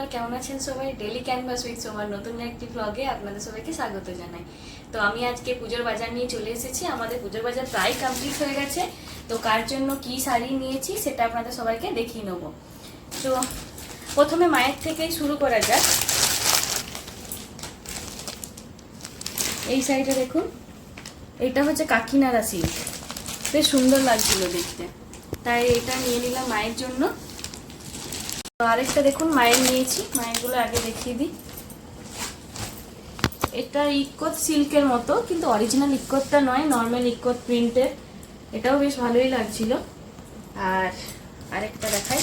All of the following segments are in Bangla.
কেমন আছেন সবাই? ডেলি ক্যানভাস উইথ সোমার নতুন একটি ব্লগে আপনাদের সবাইকে স্বাগত জানাই। তো আমি আজকে পুজোর বাজার নিয়ে চলে এসেছি। আমাদের পুজোর বাজার প্রায় কমপ্লিট হয়ে গেছে। তো কার জন্য কি শাড়ি নিয়েছি সেটা আপনাদের সবাইকে দেখিয়ে নেব। তো প্রথমে মায়ের থেকেই শুরু করা যাক। এই শাড়িটা দেখুন। এটা হচ্ছে কাকিনারা সিল্ক বেশ সুন্দর লাগছিল দেখতে। তাই এটা নিয়ে নিলাম মায়ের জন্য। আরেকটা দেখুন, মায়ের নিয়েছি। মায়েরগুলো আগে দেখিয়ে দিই। এটা ইকোত সিল্কের মতো, কিন্তু অরিজিনাল ইকোতটা নয় নর্মাল ইকোত প্রিন্টের এটাও বেশ ভালোই লাগছিল। আর আরেকটা দেখাই।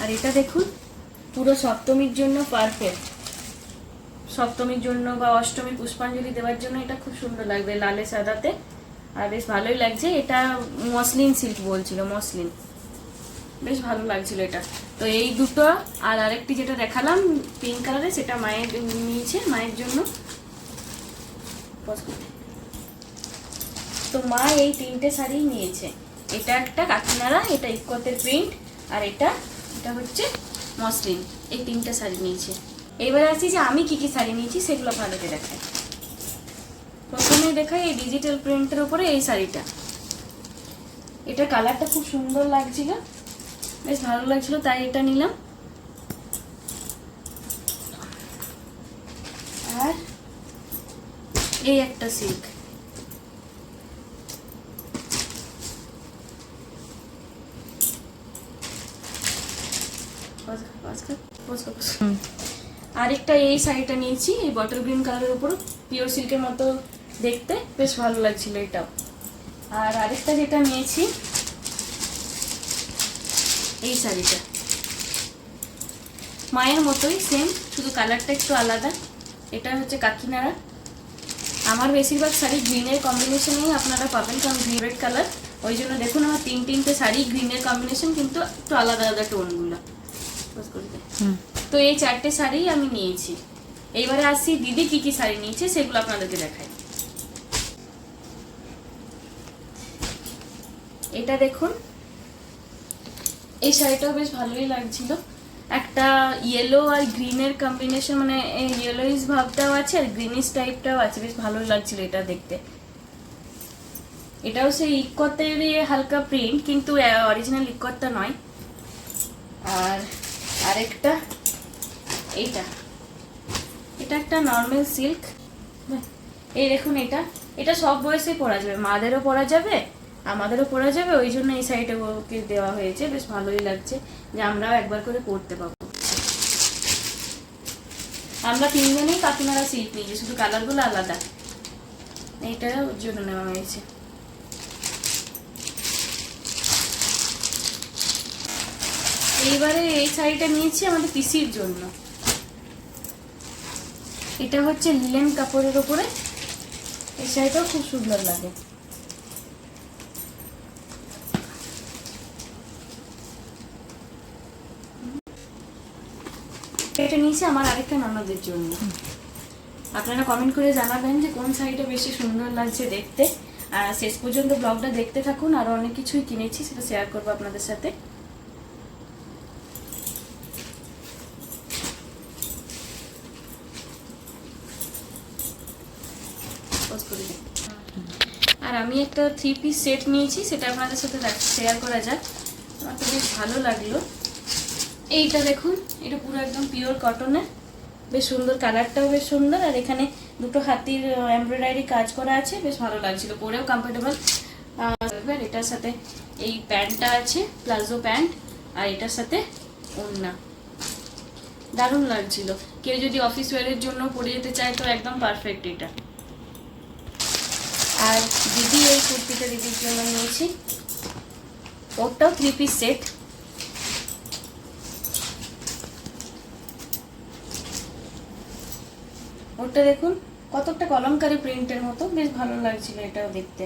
আর এটা দেখুন, পুরো সপ্তমীর জন্য পারফেক্ট সপ্তমীর জন্য বা অষ্টমী পুষ্পাঞ্জলি দেওয়ার জন্য এটা খুব সুন্দর লাগবে, লালে সাদাতে। আর বেশ ভালোই লাগছে। এটা মসলিন সিল্ক বলছিল, মসলিন। বেশ ভালো লাগছিল এটা। তো এই দুটো, আর আরেকটি যেটা দেখালাম পিঙ্ক কালারে সেটা মায়ের নিয়েছে, মায়ের জন্য। তো মা এই তিনটে শাড়ি নিয়েছে। এটা একটা কাকিনারা এটা ইকোতের প্রিন্ট আর এটা এটা হচ্ছে মসলিন। এই তিনটে শাড়ি নিয়েছে। এবারে আসছি যে আমি কি কি শাড়ি নিয়েছি, সেগুলো ভালোকে দেখাই। প্রথমে দেখাই এই ডিজিটাল প্রিন্টের উপরে এই শাড়িটা। এটা কালারটা খুব সুন্দর লাগছিল। বেশ ভালো লাগছিল তাই এটা নিলাম। আর এই একটা সিল্ক আরেকটা এই শাড়িটা নিয়েছি এই বটল গ্রিন কালারের উপর পিওর সিল্কের মতো দেখতে বেশ ভালো লাগছিল এটাও। আর আরেকটা যেটা নিয়েছি এই শাড়িটা। মায়ের মতোই সেম শুধু কালারটা একটু আলাদা। এটা হচ্ছে কাকিনাড়া। আমার বেশিরভাগ শাড়ি গ্রিনের কম্বিনেশনেই আপনারা পাবেন কারণ গ্রিন রেড কালার ওই জন্য দেখুন আমার তিন তিনটে শাড়ি গ্রিনের কম্বিনেশন কিন্তু একটু আলাদা আলাদা টোনগুলো। তো এই চারটে শাড়ি আমি নিয়েছি। এইবারে আসছি দিদি কি কি শাড়ি নিয়েছে সেগুলো আপনাদেরকে দেখাই। এটা দেখুন। এই শাড়িটাও বেশ ভালোই লাগছিল। একটা ইয়েলো আর গ্রিনের কম্বিনেশন মানে ইয়েলোইস ভাবটাও আছে আর গ্রিনিশ টাইপটাও আছে। বেশ ভালো লাগছিল এটা দেখতে। এটাও সেই ইকতের হালকা প্রিন্ট কিন্তু অরিজিনাল ইকতটা নয়। আর আরেকটা, এইটা। এটা একটা নর্মাল সিল্ক এই দেখুন এটা। এটা সব বয়সে পরা যাবে। মাদেরও পরা যাবে আমাদেরও পরা যাবে, ওই জন্য এই সাইডে ওকে দেওয়া হয়েছে, বেশ ভালোই লাগছে যে আমরাও একবার করে পরতে পাবো আমরা তিনজনেই কাকিমারা সিট নিয়েছি, শুধু কালারগুলো আলাদা। এইটা ওর জন্য নেওয়া হয়েছে। এইবারে এই শাড়িটা নিয়েছি আমাদের পিসির জন্য। এটা হচ্ছে লিলেন কাপড়ের ওপরে। এই শাড়িটাও খুব সুন্দর লাগে। এটা নিয়েছি আমার আরেকটা ননদের জন্য। আপনারা কমেন্ট করে জানাবেন যে কোন শাড়িটা বেশি সুন্দর লাগছে দেখতে। আর শেষ পর্যন্ত ব্লগটা দেখতে থাকুন, আরও অনেক কিছুই কিনেছি, সেটা শেয়ার করব আপনাদের সাথে। আর আমি একটা থ্রি পিস সেট নিয়েছি, সেটা আপনাদের সাথে শেয়ার করা যাক। আমার তো বেশ ভালো লাগল। এইটা দেখুন, এটা পুরো একদম পিওর কটনের বেশ সুন্দর কালারটাও বেশ সুন্দর, আর এখানে দুটো হাতির এমব্রয়ডারি কাজ করা আছে, বেশ ভালো লাগছিল পরেও কমফোর্টেবল এটার সাথে এই প্যান্টটা আছে প্লাজো প্যান্ট, আর এটার সাথে ওড়না। দারুণ লাগছিল। কেউ যদি অফিস ওয়ারের জন্য পরে যেতে চায়, তো একদম পারফেক্ট এটা। আর দিদি এই কুর্তিটা দিদির জন্য নিয়েছি। ওটাও থ্রি পিস সেট ওটা দেখুন কতটা কলমকারি প্রিন্টের মতো, বেশ ভালো লাগছিল এটাও দেখতে।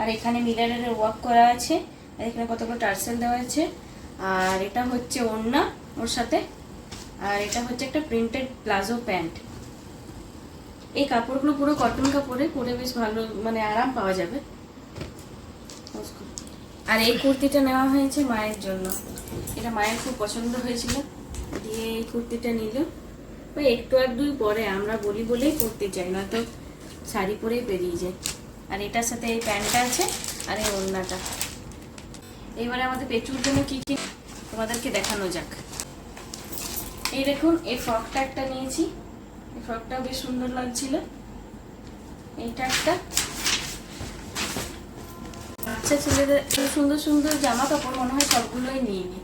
আর এখানে মিলারের ওয়ার্ক করা আছে, আর এখানে কতগুলো টার্সেল দেওয়া আছে। আর এটা হচ্ছে ওড়না ওর সাথে, আর এটা হচ্ছে একটা প্রিন্টেড প্লাজো প্যান্ট। এই কাপড়গুলো পুরো কটন কাপড়ে পরে বেশ ভালো মানে আরাম পাওয়া যাবে। আর এই কুর্তিটা নেওয়া হয়েছে মায়ের জন্য। এটা মায়ের খুব পছন্দ হয়েছিল, দিয়ে এই কুর্তিটা নিল। ওই একটু আর দুই পরে, আমরা বলি বলেই পরতে চাই না তো শাড়ি পরেই বেরিয়ে যায় আর এটার সাথে এই প্যান্টটা আছে আর এই ওড়নাটা। এবারে আমাদের পেটুর জন্য কী কী তোমাদেরকে দেখানো যাক। এই দেখুন, এই ফ্রকটা একটা নিয়েছি। এই ফ্রকটাও বেশ সুন্দর লাগছিল। এইটা একটা। আচ্ছা ছেলেদের সুন্দর সুন্দর জামা কাপড় মনে হয় সবগুলোই নিয়ে নি।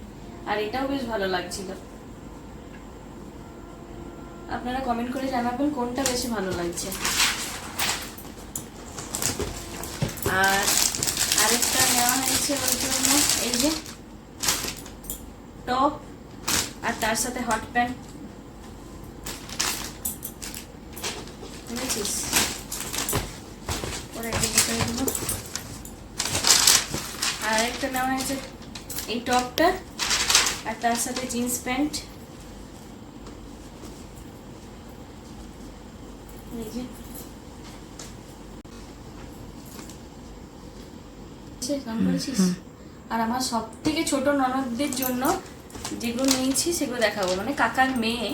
আর এটাও বেশ ভালো লাগছিল। আপনারা কমেন্ট করে জানাবেন কোনটা বেশি ভালো লাগছে। আর আরেকটা নেওয়া হয়েছে ওর জন্য, এই যে টপ আর তার সাথে হট প্যান্ট বুঝেছিস? দিল আর একটা নেওয়া হয়েছে, এই টপটা আর তার সাথে জিন্স প্যান্ট এই যে সে গান করেছিস? আর আমার সব থেকে ছোট ননদদের জন্য যেগুলো নিয়েছি সেগুলো দেখাবো। মানে কাকার মেয়ে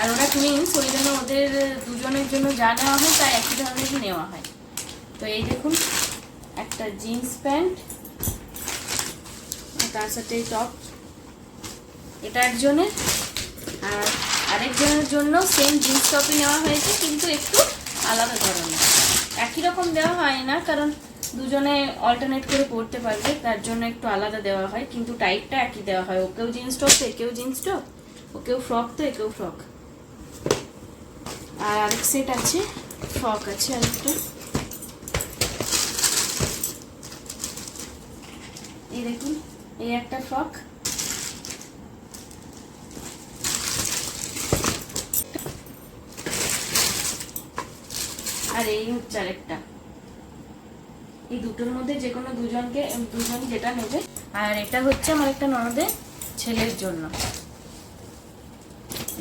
আর ওরা টুইন্স ওই জন্য ওদের দুজনের জন্য যা নেওয়া হয় তা একই ধরনেরই নেওয়া হয়। তো এই দেখুন একটা জিন্স প্যান্ট তার সাথে টপ এটা একজনের আর আরেকজনের জন্য সেম জিন্স টপই নেওয়া হয়েছে, কিন্তু একটু আলাদা ধরনের। একই রকম দেওয়া হয় না, কারণ দুজনে অল্টারনেট করে পড়তে পারবে, তার জন্য একটু আলাদা দেওয়া হয়, কিন্তু টাইপটা একই দেওয়া হয়। ওকেও জিন্স টপ তো, একেও জিন্স টপ ওকেও ফ্রক তো, একেও ফ্রক আর আরেক সেট আছে ফ্রক আছে আরেকটা। এই দেখুন, এই একটা ফ্রক আর এই হচ্ছে আরেকটা এই দুটোর মধ্যে যে কোনো দুজনকে দুজন যেটা নেবে। আর এটা হচ্ছে আমার একটা ননদের ছেলের জন্য।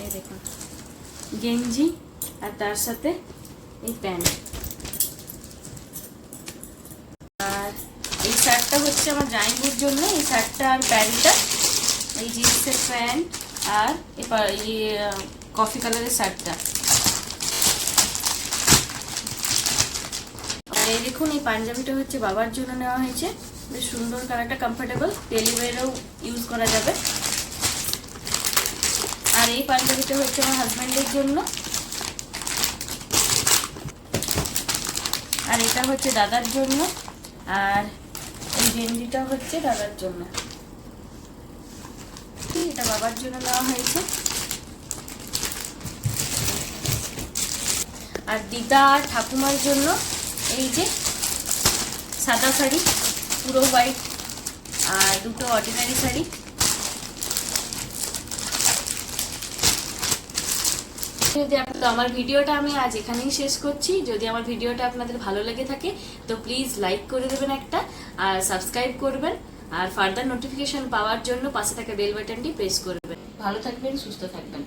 এই দেখুন। গেঞ্জি আর তার সাথে এই প্যান্ট। আর এই শার্টটা হচ্ছে আমার জাইবুর জন্য। এই শার্টটা আর প্যান্টটা, এই জিন্সের প্যান্ট আর এই কফি কালারের শার্টটা। আর এই দেখুন, এই পাঞ্জাবিটা হচ্ছে বাবার জন্য নেওয়া হয়েছে। বেশ সুন্দর কালারটা কমফোর্টেবল ডেলিভারিও ইউজ করা যাবে। আর এই পাঞ্জাবিটা হচ্ছে আমার হাজব্যান্ডের জন্য। আর এটা হচ্ছে দাদার জন্য। আর এই গেঞ্জিটা হচ্ছে দাদার জন্য। এটা বাবার জন্য নেওয়া হয়েছে। আর দিদা আর ঠাকুমার জন্য এই যে সাদা শাড়ি, পুরো হোয়াইট আর দুটো অর্ডিনারি শাড়ি। যদি তো আমার ভিডিওটা আমি আজ এখানেই শেষ করছি। যদি আমার ভিডিওটা আপনাদের ভালো লেগে থাকে, তো প্লিজ লাইক করে দেবেন একটা আর সাবস্ক্রাইব করবেন। আর ফার্দার নোটিফিকেশন পাওয়ার জন্য পাশে থাকা বেল বাটনটি প্রেস করবেন। ভালো থাকবেন, সুস্থ থাকবেন।